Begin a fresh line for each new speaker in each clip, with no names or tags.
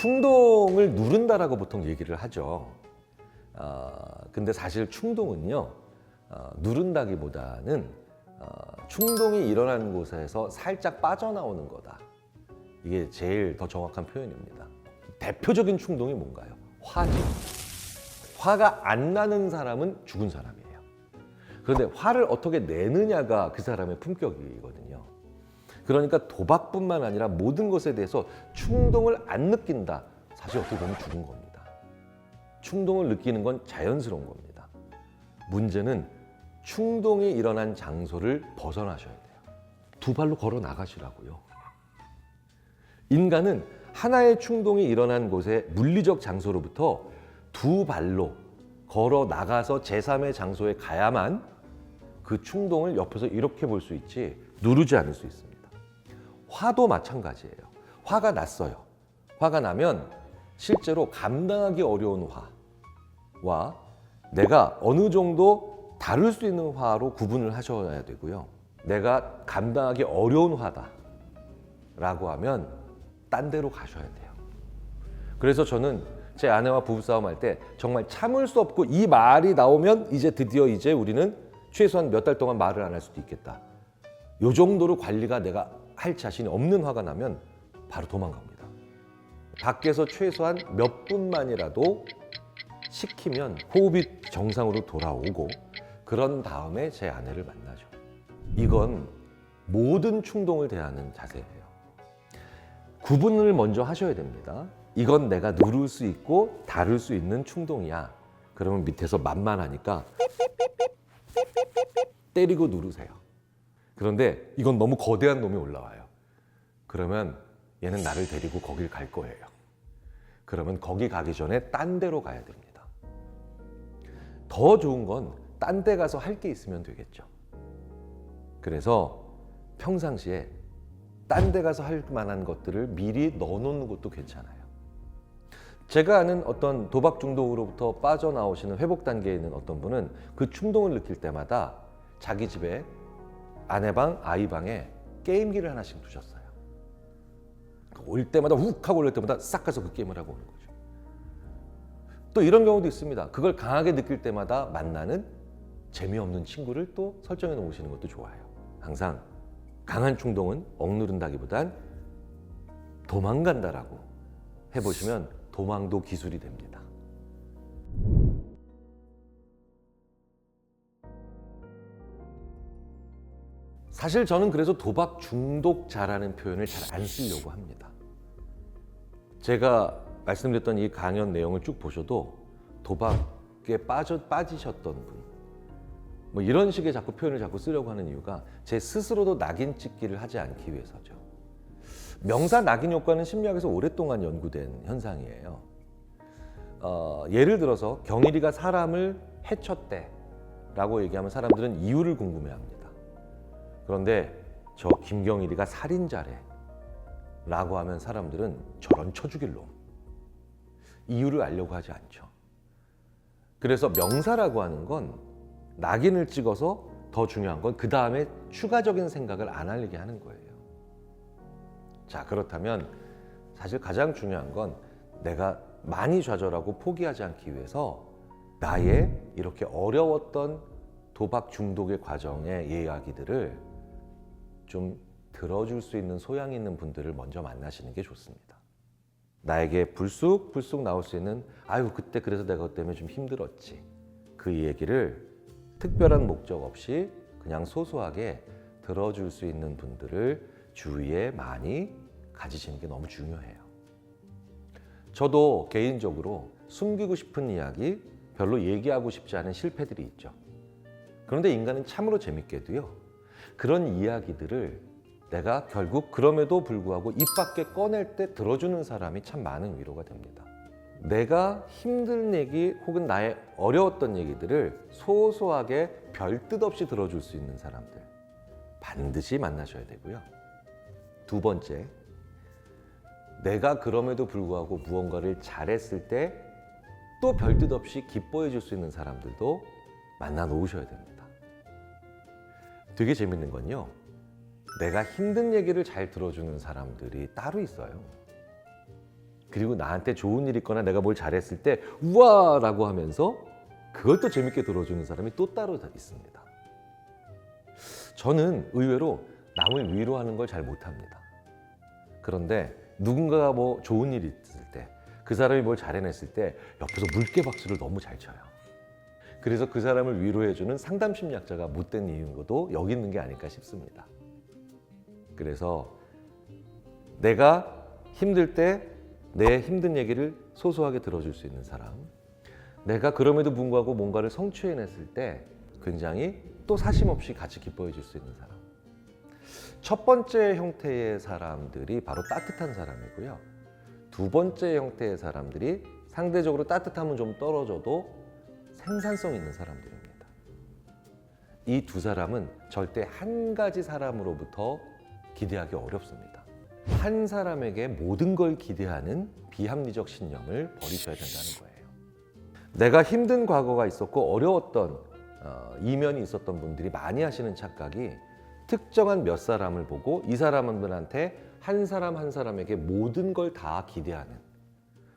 충동을 누른다라고 보통 얘기를 하죠. 어, 근데 사실 충동은요, 어, 누른다기보다는 어, 충동이 일어나는 곳에서 살짝 빠져나오는 거다. 이게 제일 더 정확한 표현입니다. 대표적인 충동이 뭔가요? 화죠. 화가 안 나는 사람은 죽은 사람이에요. 그런데 화를 어떻게 내느냐가 그 사람의 품격이거든요. 그러니까 도박뿐만 아니라 모든 것에 대해서 충동을 안 느낀다. 사실 어떻게 보면 죽은 겁니다. 충동을 느끼는 건 자연스러운 겁니다. 문제는 충동이 일어난 장소를 벗어나셔야 돼요. 두 발로 걸어 나가시라고요. 인간은 하나의 충동이 일어난 곳의 물리적 장소로부터 두 발로 걸어 나가서 제3의 장소에 가야만 그 충동을 옆에서 이렇게 볼 수 있지 누르지 않을 수 있습니다. 화도 마찬가지예요. 화가 났어요. 화가 나면 실제로 감당하기 어려운 화와 내가 어느 정도 다룰 수 있는 화로 구분을 하셔야 되고요. 내가 감당하기 어려운 화다 라고 하면 딴 데로 가셔야 돼요. 그래서 저는 제 아내와 부부싸움 할 때 정말 참을 수 없고 이 말이 나오면 이제 드디어 이제 우리는 최소한 몇 달 동안 말을 안 할 수도 있겠다. 요 정도로 관리가 내가 할 자신이 없는 화가 나면 바로 도망갑니다. 밖에서 최소한 몇 분만이라도 시키면 호흡이 정상으로 돌아오고 그런 다음에 제 아내를 만나죠. 이건 모든 충동을 대하는 자세예요. 구분을 먼저 하셔야 됩니다. 이건 내가 누를 수 있고 다룰 수 있는 충동이야. 그러면 밑에서 만만하니까 때리고 누르세요. 그런데 이건 너무 거대한 놈이 올라와요. 그러면 얘는 나를 데리고 거길 갈 거예요. 그러면 거기 가기 전에 딴 데로 가야 됩니다. 더 좋은 건 딴 데 가서 할 게 있으면 되겠죠. 그래서 평상시에 딴 데 가서 할 만한 것들을 미리 넣어놓는 것도 괜찮아요. 제가 아는 어떤 도박 중독으로부터 빠져나오시는 회복 단계에 있는 어떤 분은 그 충동을 느낄 때마다 자기 집에 아내 방, 아이 방에 게임기를 하나씩 두셨어요. 올 때마다 훅 하고 올 때마다 싹 가서 그 게임을 하고 오는 거죠. 또 이런 경우도 있습니다. 그걸 강하게 느낄 때마다 만나는 재미없는 친구를 또 설정해 놓으시는 것도 좋아요. 항상 강한 충동은 억누른다기보단 도망간다라고 해보시면 도망도 기술이 됩니다. 사실 저는 그래서 도박 중독자라는 표현을 잘 안 쓰려고 합니다. 제가 말씀드렸던 이 강연 내용을 쭉 보셔도 도박에 빠져 빠지셨던 분, 뭐 이런 식의 자꾸 표현을 자꾸 쓰려고 하는 이유가 제 스스로도 낙인 찍기를 하지 않기 위해서죠. 명사 낙인 효과는 심리학에서 오랫동안 연구된 현상이에요. 어, 예를 들어서 경일이가 사람을 해쳤대라고 얘기하면 사람들은 이유를 궁금해합니다. 그런데 저 김경일이가 살인자래 라고 하면 사람들은 저런 쳐죽일 놈 이유를 알려고 하지 않죠. 그래서 명사라고 하는 건 낙인을 찍어서 더 중요한 건 그 다음에 추가적인 생각을 안 하게 하는 거예요. 자, 그렇다면 사실 가장 중요한 건 내가 많이 좌절하고 포기하지 않기 위해서 나의 이렇게 어려웠던 도박 중독의 과정의 이야기들을 좀 들어줄 수 있는 소양 있는 분들을 먼저 만나시는 게 좋습니다. 나에게 불쑥 불쑥 나올 수 있는 아유 그때 그래서 내가 그것 때문에 좀 힘들었지 그 얘기를 특별한 목적 없이 그냥 소소하게 들어줄 수 있는 분들을 주위에 많이 가지시는 게 너무 중요해요. 저도 개인적으로 숨기고 싶은 이야기, 별로 얘기하고 싶지 않은 실패들이 있죠. 그런데 인간은 참으로 재밌게도요. 그런 이야기들을 내가 결국 그럼에도 불구하고 입 밖에 꺼낼 때 들어주는 사람이 참 많은 위로가 됩니다. 내가 힘든 얘기 혹은 나의 어려웠던 얘기들을 소소하게 별뜻 없이 들어줄 수 있는 사람들 반드시 만나셔야 되고요. 두 번째, 내가 그럼에도 불구하고 무언가를 잘했을 때 또 별뜻 없이 기뻐해 줄 수 있는 사람들도 만나 놓으셔야 됩니다. 되게 재밌는 건요. 내가 힘든 얘기를 잘 들어주는 사람들이 따로 있어요. 그리고 나한테 좋은 일 있거나 내가 뭘 잘했을 때 우와 라고 하면서 그걸 또 재밌게 들어주는 사람이 또 따로 다 있습니다. 저는 의외로 남을 위로하는 걸 잘 못합니다. 그런데 누군가가 뭐 좋은 일이 있을 때, 그 사람이 뭘 잘해냈을 때 옆에서 물개 박수를 너무 잘 쳐요. 그래서 그 사람을 위로해주는 상담 심리학자가 못된 이유인 것도 여기 있는 게 아닐까 싶습니다. 그래서 내가 힘들 때 내 힘든 얘기를 소소하게 들어줄 수 있는 사람, 내가 그럼에도 불구하고 뭔가를 성취해냈을 때 굉장히 또 사심 없이 같이 기뻐해 줄 수 있는 사람. 첫 번째 형태의 사람들이 바로 따뜻한 사람이고요. 두 번째 형태의 사람들이 상대적으로 따뜻함은 좀 떨어져도 생산성 있는 사람들입니다. 이 두 사람은 절대 한 가지 사람으로부터 기대하기 어렵습니다. 한 사람에게 모든 걸 기대하는 비합리적 신념을 버리셔야 된다는 거예요. 내가 힘든 과거가 있었고 어려웠던 어, 이면이 있었던 분들이 많이 하시는 착각이 특정한 몇 사람을 보고 이 사람들한테 한 사람 한 사람에게 모든 걸 다 기대하는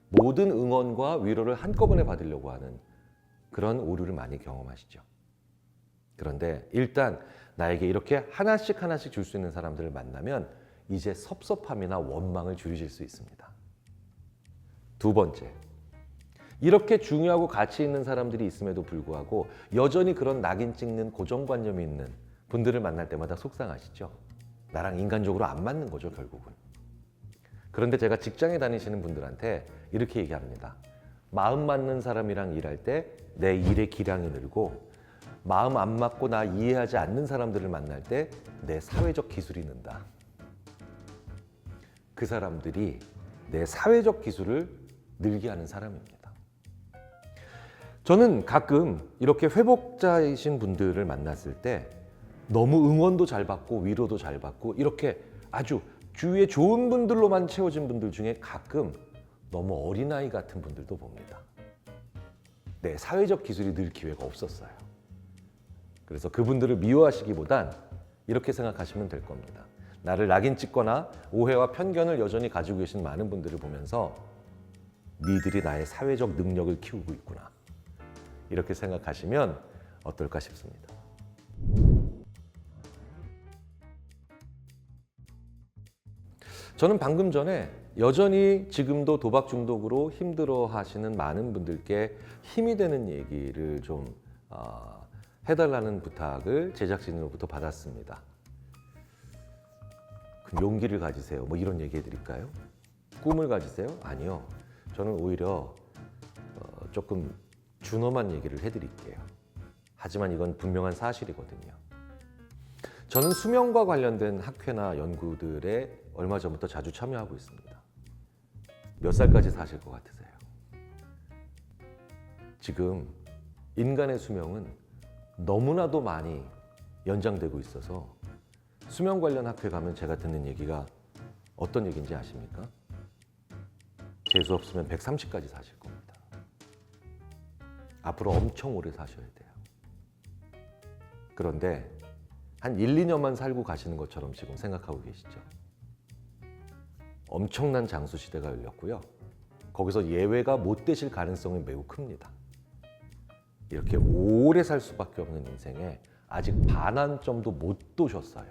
모든 응원과 위로를 한꺼번에 받으려고 하는 그런 오류를 많이 경험하시죠. 그런데 일단 나에게 이렇게 하나씩 하나씩 줄 수 있는 사람들을 만나면 이제 섭섭함이나 원망을 줄이실 수 있습니다. 두 번째, 이렇게 중요하고 가치 있는 사람들이 있음에도 불구하고 여전히 그런 낙인 찍는 고정관념이 있는 분들을 만날 때마다 속상하시죠? 나랑 인간적으로 안 맞는 거죠, 결국은. 그런데 제가 직장에 다니시는 분들한테 이렇게 얘기합니다. 마음 맞는 사람이랑 일할 때 내 일의 기량이 늘고 마음 안 맞고 나 이해하지 않는 사람들을 만날 때 내 사회적 기술이 는다. 그 사람들이 내 사회적 기술을 늘게 하는 사람입니다. 저는 가끔 이렇게 회복자이신 분들을 만났을 때 너무 응원도 잘 받고 위로도 잘 받고 이렇게 아주 주위에 좋은 분들로만 채워진 분들 중에 가끔 너무 어린아이 같은 분들도 봅니다. 네, 사회적 기술이 늘 기회가 없었어요. 그래서 그분들을 미워하시기보단 이렇게 생각하시면 될 겁니다. 나를 낙인 찍거나 오해와 편견을 여전히 가지고 계신 많은 분들을 보면서 니들이 나의 사회적 능력을 키우고 있구나. 이렇게 생각하시면 어떨까 싶습니다. 저는 방금 전에 여전히 지금도 도박 중독으로 힘들어 하시는 많은 분들께 힘이 되는 얘기를 좀 어, 해달라는 부탁을 제작진으로부터 받았습니다. 그럼 용기를 가지세요. 뭐 이런 얘기 해드릴까요? 꿈을 가지세요? 아니요. 저는 오히려 어, 조금 준엄한 얘기를 해드릴게요. 하지만 이건 분명한 사실이거든요. 저는 수면과 관련된 학회나 연구들에 얼마 전부터 자주 참여하고 있습니다. 몇 살까지 사실 것 같으세요? 지금 인간의 수명은 너무나도 많이 연장되고 있어서 수면 관련 학회 가면 제가 듣는 얘기가 어떤 얘기인지 아십니까? 재수 없으면 130까지 사실 겁니다. 앞으로 엄청 오래 사셔야 돼요. 그런데 한 1, 2년만 살고 가시는 것처럼 지금 생각하고 계시죠? 엄청난 장수 시대가 열렸고요. 거기서 예외가 못 되실 가능성이 매우 큽니다. 이렇게 오래 살 수밖에 없는 인생에 아직 반환점도 못 도셨어요.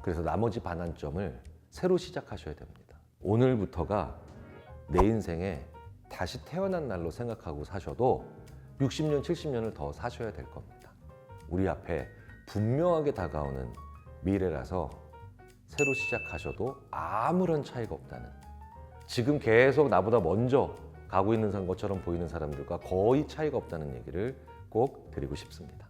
그래서 나머지 반환점을 새로 시작하셔야 됩니다. 오늘부터가 내 인생에 다시 태어난 날로 생각하고 사셔도 60년, 70년을 더 사셔야 될 겁니다. 우리 앞에 분명하게 다가오는 미래라서 새로 시작하셔도 아무런 차이가 없다는 지금 계속 나보다 먼저 가고 있는 것처럼 보이는 사람들과 거의 차이가 없다는 얘기를 꼭 드리고 싶습니다.